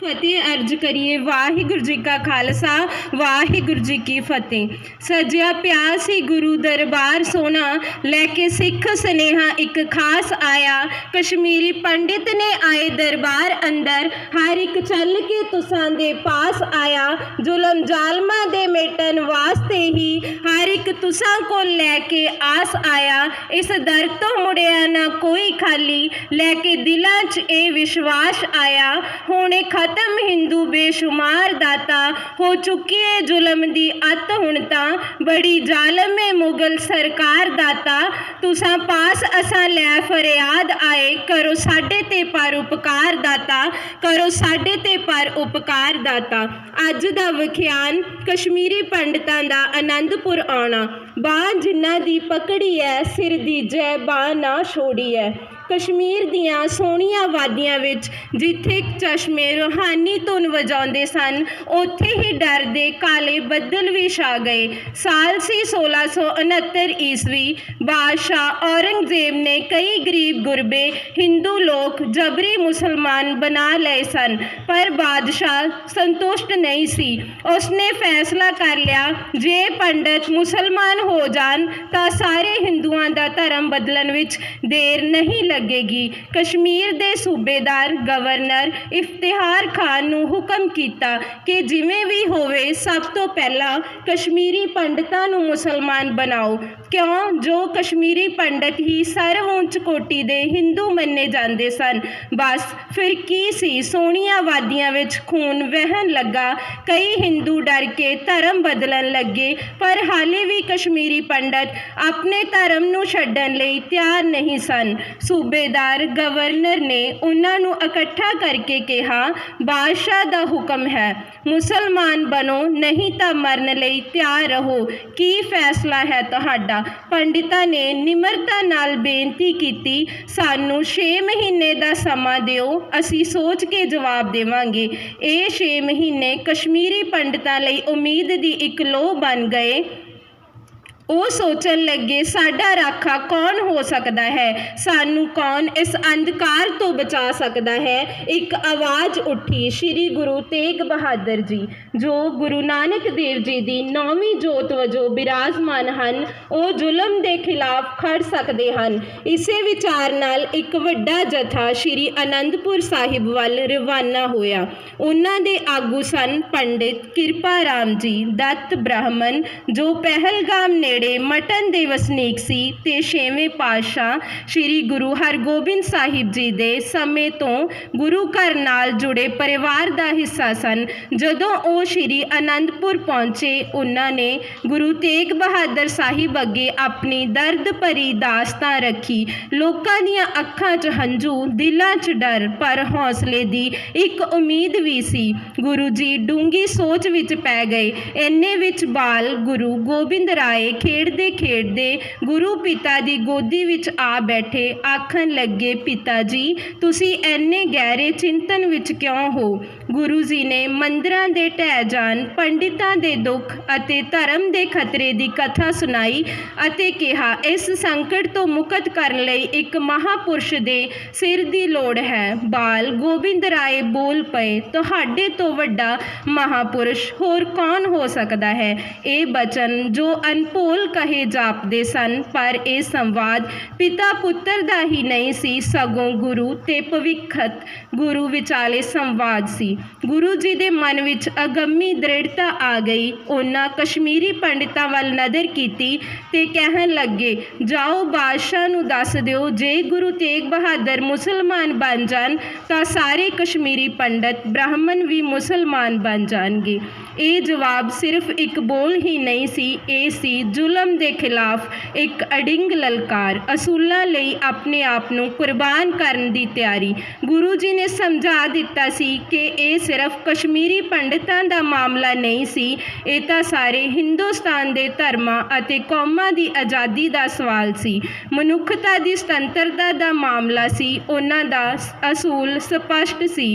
ਫਤਿਹ ਅਰਜ ਕਰੀਏ। ਵਾਹਿਗੁਰੂ ਜੀ ਕਾ ਖਾਲਸਾ, ਵਾਹਿਗੁਰੂ ਜੀ ਕੀ ਫਤਿਹ। ਸਜਿਆ ਪਿਆ ਸੀ ਗੁਰੂ ਦਰਬਾਰ ਸੋਨਾ, ਲੈ ਕੇ ਸਿੱਖ ਸਨੇਹਾ ਇੱਕ ਖਾਸ ਆਇਆ। ਕਸ਼ਮੀਰੀ ਪੰਡਿਤ ਨੇ ਆਏ ਦਰਬਾਰ ਅੰਦਰ, ਹਰ ਇੱਕ ਚੱਲ ਕੇ ਤੁਸਾਂ ਦੇ ਪਾਸ ਆਇਆ। ਜ਼ੁਲਮ ਜ਼ਾਲਮਾਂ ਦੇ ਮੇਟਣ ਵਾਸਤੇ ਹੀ ਹਰ ਇੱਕ ਤੁਸਾਂ ਕੋਲ ਲੈ ਕੇ ਆਸ ਆਇਆ। ਇਸ ਦਰ ਤੋਂ ਮੁੜਿਆ ਨਾ ਕੋਈ ਖਾਲੀ, ਲੈ ਕੇ ਦਿਲਾਂ 'ਚ ਇਹ ਵਿਸ਼ਵਾਸ ਆਇਆ। ਹੁਣੇ ਖਤਮ ਹਿੰਦੂ ਬੇਸ਼ੁਮਾਰ ਦਾਤਾ ਹੋ ਚੁੱਕੀ ਏ ਜ਼ੁਲਮ ਦੀ ਅੱਤ ਹੁਣ ਤਾਂ। ਬੜੀ ਜ਼ਾਲਮ ਏ ਮੁਗਲ ਸਰਕਾਰ ਦਾਤਾ। ਤੁਸਾਂ ਪਾਸ ਅਸਾਂ ਲੈ ਫਰਿਆਦ ਆਏ। ਕਰੋ ਸਾਡੇ ਤੇ ਪਰ ਉਪਕਾਰ ਦਾਤਾ। ਕਰੋ ਸਾਡੇ ਤੇ ਪਰ ਉਪਕਾਰ ਦਾਤਾ। ਅੱਜ ਦਾ ਵਿਖਿਆਨ ਕਸ਼ਮੀਰੀ ਪੰਡਤਾਂ ਦਾ ਆਨੰਦਪੁਰ ਆਉਣਾ। ਬਾਹ ਜਿਨ੍ਹਾਂ ਦੀ ਪਕੜੀ ਐ ਸਿਰ ਦੀ ਜੈ ਬਾਹ ਨਾ ਛੋੜੀ ਐ ਕਸ਼ਮੀਰ ਦੀਆਂ ਸੋਹਣੀਆਂ ਵਾਦੀਆਂ ਵਿੱਚ ਜਿੱਥੇ ਚਸ਼ਮੇ ਰੂਹਾਨੀ ਧੁਨ ਵਜਾਉਂਦੇ ਸਨ, ਉੱਥੇ ਹੀ ਡਰ ਦੇ ਕਾਲੇ ਬੱਦਲ ਵੀ ਛਾ ਗਏ। ਸਾਲ ਸੀ 1669 ਈਸਵੀ, ਬਾਦਸ਼ਾਹ ਔਰੰਗਜ਼ੇਬ ਨੇ ਕਈ ਗਰੀਬ ਗੁਰਬੇ, ਹਿੰਦੂ ਲੋਕ ਜਬਰੀ ਮੁਸਲਮਾਨ ਬਣਾ ਲਏ ਸਨ, ਪਰ ਬਾਦਸ਼ਾਹ ਸੰਤੁਸ਼ਟ ਨਹੀਂ ਸੀ। ਉਸਨੇ ਫੈਸਲਾ ਕਰ ਲਿਆ, ਜੇ ਪੰਡਤ ਮੁਸਲਮਾਨ ਹੋ ਜਾਣ ਤਾਂ ਸਾਰੇ ਹਿੰਦੂਆਂ ਦਾ ਧਰਮ ਬਦਲਣ ਵਿੱਚ ਦੇਰ ਨਹੀਂ ਲੱਗੇਗੀ। ਕਸ਼ਮੀਰ ਦੇ ਸੂਬੇਦਾਰ ਗਵਰਨਰ ਇਫਤਿਹਾਰ ਖਾਨ ਨੂੰ ਹੁਕਮ ਕੀਤਾ ਕਿ ਜਿਵੇਂ ਵੀ ਹੋਵੇ, ਸਭ ਤੋਂ ਪਹਿਲਾਂ ਕਸ਼ਮੀਰੀ ਪੰਡਤਾਂ ਨੂੰ ਮੁਸਲਮਾਨ ਬਣਾਓ। ਕਿਉਂ? ਜੋ ਕਸ਼ਮੀਰੀ ਪੰਡਤ ਹੀ ਸਰਵਉੱਚ ਕੋਟੀ ਦੇ ਹਿੰਦੂ ਮੰਨੇ ਜਾਂਦੇ ਸਨ। ਬਸ ਫਿਰ ਕੀ ਸੀ? ਸੋਹਣੀਆਂ ਵਾਦੀਆਂ ਵਿੱਚ ਖੂਨ ਵਹਿਣ ਲੱਗਾ। ਕਈ ਹਿੰਦੂ ਡਰ ਕੇ ਧਰਮ ਬਦਲਣ ਲੱਗੇ, ਪਰ ਹਾਲੇ ਵੀ ਕਸ਼ਮੀਰੀ ਕਸ਼ਮੀਰੀ ਪੰਡਤ ਆਪਣੇ ਧਰਮ ਨੂੰ ਛੱਡਣ ਲਈ ਤਿਆਰ ਨਹੀਂ ਸਨ। ਸੂਬੇਦਾਰ ਗਵਰਨਰ ਨੇ ਉਹਨਾਂ ਨੂੰ ਇਕੱਠਾ ਕਰਕੇ ਕਿਹਾ, ਬਾਦਸ਼ਾਹ ਦਾ ਹੁਕਮ ਹੈ। ਮੁਸਲਮਾਨ ਬਣੋ, ਨਹੀਂ ਤਾਂ ਮਰਨ ਲਈ ਤਿਆਰ ਰਹੋ। ਕੀ ਫੈਸਲਾ ਹੈ ਤੁਹਾਡਾ? ਪੰਡਿਤਾਂ ਨੇ ਨਿਮਰਤਾ ਨਾਲ ਬੇਨਤੀ ਕੀਤੀ, ਸਾਨੂੰ 6 ਮਹੀਨੇ ਦਾ ਸਮਾਂ ਦਿਓ, ਅਸੀਂ ਸੋਚ ਕੇ ਜਵਾਬ ਦੇਵਾਂਗੇ। ਇਹ 6 ਮਹੀਨੇ ਕਸ਼ਮੀਰੀ ਪੰਡਤਾਂ ਲਈ ਉਮੀਦ ਦੀ ਇੱਕ ਲੋਹ ਬਣ ਗਏ। ਉਹ ਸੋਚਣ ਲੱਗੇ, ਸਾਡਾ ਰਾਖਾ ਕੌਣ ਹੋ ਸਕਦਾ ਹੈ? ਸਾਨੂੰ ਕੌਣ ਇਸ ਅੰਧਕਾਰ ਤੋਂ ਬਚਾ ਸਕਦਾ ਹੈ? ਇੱਕ ਆਵਾਜ਼ ਉੱਠੀ, ਸ੍ਰੀ ਗੁਰੂ ਤੇਗ ਬਹਾਦਰ ਜੀ। ਜੋ ਗੁਰੂ ਨਾਨਕ ਦੇਵ ਜੀ ਦੀ ਨੌਵੀਂ ਜੋਤ ਵਜੋਂ ਬਿਰਾਜਮਾਨ ਹਨ, ਉਹ ਜ਼ੁਲਮ ਦੇ ਖਿਲਾਫ ਖੜ ਸਕਦੇ ਹਨ। ਇਸੇ ਵਿਚਾਰ ਨਾਲ ਇੱਕ ਵੱਡਾ ਜਥਾ ਸ੍ਰੀ ਅਨੰਦਪੁਰ ਸਾਹਿਬ ਵੱਲ ਰਵਾਨਾ ਹੋਇਆ। ਉਹਨਾਂ ਦੇ ਆਗੂ ਸਨ ਪੰਡਿਤ ਕਿਰਪਾ ਰਾਮ ਜੀ, ਦੱਤ ਬ੍ਰਾਹਮਣ, ਜੋ ਪਹਿਲਗਾਮ ਨੇੜੇ ਮਟਨ ਦੇ ਵਸਨੀਕ ਸੀ ਤੇ ਛੇਵੇਂ ਪਾਤਸ਼ਾਹ ਸ੍ਰੀ ਗੁਰੂ ਹਰਗੋਬਿੰਦ ਸਾਹਿਬ ਜੀ ਦੇ ਸਮੇਂ ਤੋਂ ਗੁਰੂ ਘਰ ਨਾਲ ਜੁੜੇ ਪਰਿਵਾਰ ਦਾ ਹਿੱਸਾ ਸਨ। ਜਦੋਂ ਉਹ ਸ੍ਰੀ ਅਨੰਦਪੁਰ ਪਹੁੰਚੇ। ਉਹਨਾਂ ਨੇ ਗੁਰੂ ਤੇਗ ਬਹਾਦਰ ਸਾਹਿਬ ਅੱਗੇ ਆਪਣੀ ਦਰਦ ਭਰੀ ਦਾਸਤਾਂ ਰੱਖੀ। ਲੋਕਾਂ ਦੀਆਂ ਅੱਖਾਂ 'ਚ ਹੰਝੂ, ਦਿਲਾਂ 'ਚ ਡਰ, ਪਰ ਹੌਸਲੇ ਦੀ ਇੱਕ ਉਮੀਦ ਵੀ ਸੀ। ਗੁਰੂ ਜੀ ਡੂੰਗੀ ਸੋਚ ਵਿੱਚ ਪੈ ਗਏ। ਇੰਨੇ ਵਿੱਚ ਬਾਲ ਗੁਰੂ ਗੋਬਿੰਦ ਰਾਏ ਖੇਡਦੇ ਖੇਡਦੇ ਗੁਰੂ ਪਿਤਾ ਦੀ ਗੋਦੀ ਵਿੱਚ ਆ ਬੈਠੇ। ਆਖਣ ਲੱਗੇ, ਪਿਤਾ ਜੀ, ਤੁਸੀਂ ਇੰਨੇ ਗਹਿਰੇ ਚਿੰਤਨ ਵਿੱਚ ਕਿਉਂ ਹੋ? ਗੁਰੂ ਜੀ ਨੇ ਮੰਦਰਾਂ ਦੇ ਢਹਿ ਜਾਣ ਪੰਡਿਤਾਂ ਦੇ ਦੁੱਖ ਅਤੇ ਧਰਮ ਦੇ ਖਤਰੇ ਦੀ ਕਥਾ ਸੁਣਾਈ ਅਤੇ ਕਿਹਾ, ਇਸ ਸੰਕਟ ਤੋਂ ਮੁਕਤ ਕਰਨ ਲਈ ਇੱਕ ਮਹਾਪੁਰਸ਼ ਦੇ ਸਿਰ ਦੀ ਲੋੜ ਹੈ। ਬਾਲ, ਗੋਬਿੰਦ ਰਾਏ ਬੋਲ ਪਏ, ਤੁਹਾਡੇ ਤੋਂ ਵੱਡਾ ਮਹਾਪੁਰਸ਼ ਹੋਰ ਕੌਣ ਹੋ ਸਕਦਾ ਹੈ? ਇਹ ਬਚਨ ਜੋ ਅਨਪੋਲ ਕਹੇ ਜਾਪਦੇ ਸਨ, ਪਰ ਇਹ ਸੰਵਾਦ ਪਿਤਾ ਪੁੱਤਰ ਦਾ ਹੀ ਨਹੀਂ ਸੀ, ਸਗੋਂ ਗੁਰੂ ਤੇ ਭਵਿੱਖਤ ਗੁਰੂ ਵਿਚਾਲੇ ਸੰਵਾਦ ਸੀ। ਗੁਰੂ ਜੀ ਦੇ ਮਨ ਵਿੱਚ ਅਗ ਅਗੰਮੀ ਦ੍ਰਿੜਤਾ ਆ ਗਈ। ਉਹਨਾਂ ਕਸ਼ਮੀਰੀ ਪੰਡਿਤਾਂ ਵੱਲ ਨਜ਼ਰ ਕੀਤੀ ਤੇ ਕਹਿਣ ਲੱਗੇ, ਜਾਓ ਬਾਦਸ਼ਾਹ ਨੂੰ ਦੱਸ ਦਿਓ, ਜੇ ਗੁਰੂ ਤੇਗ ਬਹਾਦਰ ਮੁਸਲਮਾਨ ਬਣ ਜਾਣ, ਤਾਂ ਸਾਰੇ ਕਸ਼ਮੀਰੀ ਪੰਡਤ ਬ੍ਰਾਹਮਣ ਵੀ ਮੁਸਲਮਾਨ ਬਣ ਜਾਣਗੇ। ਇਹ ਜਵਾਬ ਸਿਰਫ ਇੱਕ ਬੋਲ ਹੀ ਨਹੀਂ ਸੀ, ਇਹ ਸੀ ਜ਼ੁਲਮ ਦੇ ਖਿਲਾਫ ਇੱਕ ਅਡਿੰਗ ਲਲਕਾਰ, ਅਸੂਲਾਂ ਲਈ ਆਪਣੇ ਆਪ ਨੂੰ ਕੁਰਬਾਨ ਕਰਨ ਦੀ ਤਿਆਰੀ। ਗੁਰੂ ਜੀ ਨੇ ਸਮਝਾ ਦਿੱਤਾ ਸੀ ਕਿ ਇਹ ਸਿਰਫ ਕਸ਼ਮੀਰੀ ਪੰਡਤਾਂ ਦਾ ਮਾਮਲਾ ਨਹੀਂ ਸੀ। ਇਹ ਤਾਂ ਸਾਰੇ ਹਿੰਦੁਸਤਾਨ ਦੇ ਧਰਮਾਂ ਅਤੇ ਕੌਮਾਂ ਦੀ ਆਜ਼ਾਦੀ ਦਾ ਸਵਾਲ ਸੀ। ਮਨੁੱਖਤਾ ਦੀ ਸੁਤੰਤਰਤਾ ਦਾ ਮਾਮਲਾ ਸੀ। ਉਹਨਾਂ ਦਾ ਅਸੂਲ ਸਪਸ਼ਟ ਸੀ।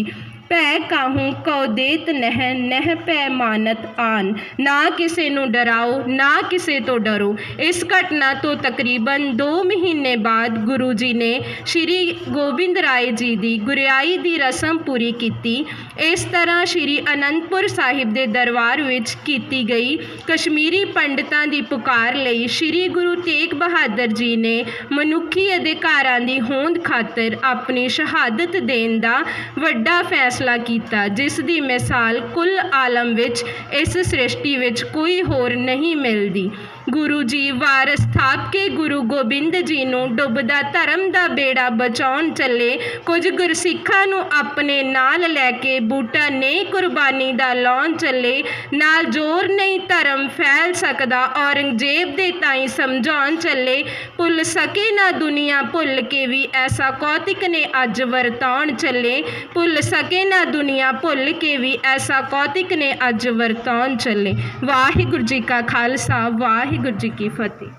ਭੈ ਕਾਹੂ ਕਉ ਦੇਤ ਨਹਿ ਨਹਿ ਭੈ ਮਾਨਤ ਆਨ। ਨਾ ਕਿਸੇ ਨੂੰ ਡਰਾਓ, ਨਾ ਕਿਸੇ ਤੋਂ ਡਰੋ। ਇਸ ਘਟਨਾ ਤੋਂ ਤਕਰੀਬਨ 2 ਮਹੀਨੇ ਬਾਅਦ ਗੁਰੂ ਜੀ ਨੇ ਸ੍ਰੀ ਗੋਬਿੰਦ ਰਾਏ ਜੀ ਦੀ ਗੁਰਿਆਈ ਦੀ ਰਸਮ ਪੂਰੀ ਕੀਤੀ। ਇਸ ਤਰ੍ਹਾਂ ਸ੍ਰੀ ਅਨੰਦਪੁਰ ਸਾਹਿਬ ਦੇ ਦਰਬਾਰ ਵਿੱਚ ਕੀਤੀ ਗਈ ਕਸ਼ਮੀਰੀ ਪੰਡਤਾਂ ਦੀ ਪੁਕਾਰ ਲਈ ਸ੍ਰੀ ਗੁਰੂ ਤੇਗ ਬਹਾਦਰ ਜੀ ਨੇ ਮਨੁੱਖੀ ਅਧਿਕਾਰਾਂ ਦੀ ਹੋਂਦ ਖਾਤਰ ਆਪਣੀ ਸ਼ਹਾਦਤ ਦੇਣ ਦਾ ਵੱਡਾ ਫੈਸਲਾ ਕੀਤਾ, ਜਿਸ ਦੀ ਮਿਸਾਲ ਕੁੱਲ ਆਲਮ ਵਿੱਚ ਇਸ ਸ੍ਰਿਸ਼ਟੀ ਵਿੱਚ ਕੋਈ ਹੋਰ ਨਹੀਂ ਮਿਲਦੀ। ਗੁਰੂ ਜੀ ਵਾਰਸ ਥਾਪ ਕੇ ਗੁਰੂ ਗੋਬਿੰਦ ਜੀ ਨੂੰ ਡੁੱਬਦਾ ਧਰਮ ਦਾ ਬੇੜਾ ਬਚਾਉਣ ਚੱਲੇ, ਕੁਝ ਗੁਰਸਿੱਖਾਂ ਨੂੰ ਆਪਣੇ ਨਾਲ ਲੈ ਕੇ ਬੂਟਾ ਨੇ ਕੁਰਬਾਨੀ ਦਾ ਲਾਉਣ ਚੱਲੇ, ਨਾਲ ਜ਼ੋਰ ਨਹੀਂ ਧਰਮ ਫੈਲ ਸਕਦਾ, ਔਰੰਗਜ਼ੇਬ ਦੇ ਤਾਈਂ ਸਮਝਾਉਣ ਚੱਲੇ, ਭੁੱਲ ਸਕੇ ਨਾ ਦੁਨੀਆ, ਭੁੱਲ ਕੇ ਵੀ ਐਸਾ ਕੌਤਿਕ ਨੇ ਅੱਜ ਵਰਤਾਉਣ ਚੱਲੇ, ਭੁੱਲ ਸਕੇ ਨਾ ਦੁਨੀਆ ਭੁੱਲ ਕੇ ਵੀ ਐਸਾ ਕੌਤਿਕ ਨੇ ਅੱਜ ਵਰਤਾਉਣ ਚੱਲੇ। ਵਾਹਿਗੁਰੂ ਜੀ ਕਾ ਖਾਲਸਾ, ਵਾਹਿਗੁਰੂ ਜੀ ਕੀ ਫਤਿਹ।